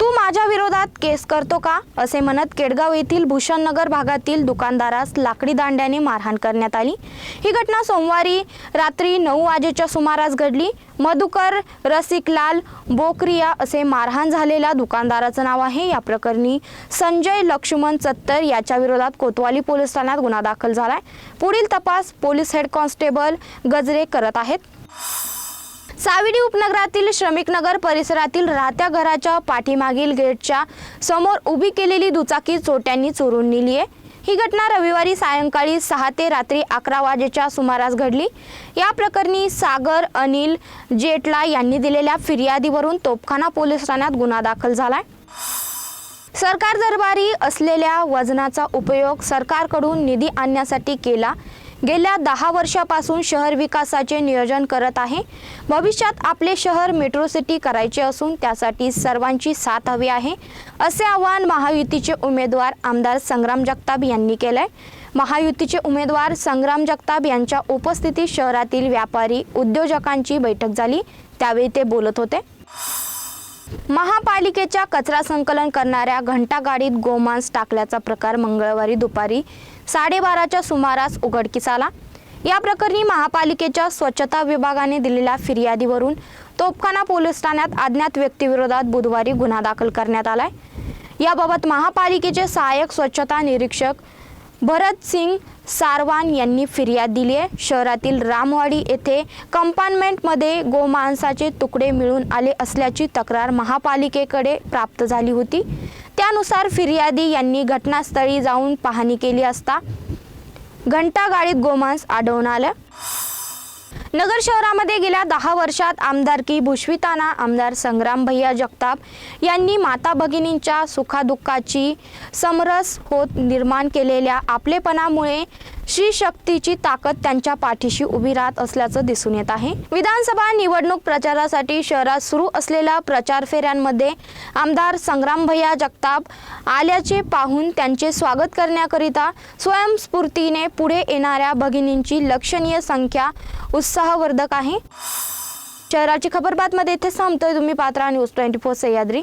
तू माझ्या विरोधात केस करतो का? असे म्हणत केडगाव येथील भूषणनगर भागातील दुकानदारास लाकडी दांड्याने मारहाण करण्यात आली. ही घटना सोमवारी रात्री नऊ वाजेच्या सुमारास घडली. मधुकर रसिकलाल बोकरिया असे मारहाण झालेल्या दुकानदाराचं नाव आहे. या प्रकरणी संजय लक्ष्मण चत्तर याच्या विरोधात कोतवाली पोलीस ठाण्यात गुन्हा दाखल झालाय. पुढील तपास पोलीस हेड कॉन्स्टेबल गजरे करत आहेत. साविडी उपनगरातील श्रमिक नगर परिसरातील राहत्या घराच्या पाठीमागील गेटच्या समोर उभी केलेली दुचाकी चोट्यांनी चोरून नेली आहे. ही घटना रविवारी सायंकाळी सहा ते रात्री अकरा वाजेच्या सुमारास घडली. या प्रकरणी सागर अनिल जेटला यांनी दिलेल्या फिर्यादीवरून तोपखाना पोलीस ठाण्यात गुन्हा दाखल झालाय. सरकार दरबारी असलेल्या वजनाचा उपयोग सरकारकडून निधी आणण्यासाठी केला गेल्या दहा वर्षापासून शहर विकासाचे नियोजन करत आहे. भविष्यात आपले शहर मेट्रो सिटी करायचे असून त्यासाठी सर्वांची साथ हवी आहे असे आवाहन महायुतीचे उमेदवार आमदार संग्राम जगताप यांनी केलंय. महायुतीचे उमेदवार संग्राम जगताप यांच्या उपस्थितीत शहरातील व्यापारी उद्योजकांची बैठक झाली त्यावेळी ते बोलत होते. महापालिकेच्या कचरा संकलन करणाऱ्या घंटागाडीत गोमांस टाकल्याचा प्रकार मंगळवारी दुपारी साडेबाराच्या सुमारास उघडकीस आला. या प्रकरणी महापालिकेच्या स्वच्छता विभागाने दिलेल्या फिर्यादीवरून तोपखाना पोलीस ठाण्यात अज्ञात व्यक्तीविरोधात बुधवारी गुन्हा दाखल करण्यात आलाय. याबाबत महापालिकेचे सहाय्यक स्वच्छता निरीक्षक भरत सिंग सारवान यांनी फिर्याद दिली आहे. शहरातील रामवाडी येथे कंपार्टमेंटमध्ये गोमांसाचे तुकडे मिळून आले असल्याची तक्रार महापालिकेकडे प्राप्त झाली होती. त्यानुसार फिर्यादी यांनी घटनास्थळी जाऊन पाहणी केली असता घंटागाडीत गोमांस आढळून आलं. नगर शहरामध्ये गेल्या दहा वर्षात आमदारकी भुषविताना आमदार संग्राम भैया जगताप यांनी माता भगिनींच्या सुखादुःखाची समरस होत निर्माण केलेल्या आपलेपणामुळे श्री शक्तीची ताकद त्यांच्या पाठीशी उभी राहत असल्याचं दिसून येत आहे. विधानसभा निवडणूक प्रचारासाठी शहरात सुरू असलेल्या प्रचार फेऱ्यांमध्ये आमदार संग्राम भैया जगताप आल्याचे पाहून त्यांचे स्वागत करण्याकरिता स्वयंस्फूर्तीने पुढे येणाऱ्या भगिनींची लक्षणीय संख्या उत्साहवर्धक आहे. शहराची खबर बातमध्ये इथे थांबतोय तुम्ही पात्रा न्यूज ट्वेंटी फोर सह्याद्री.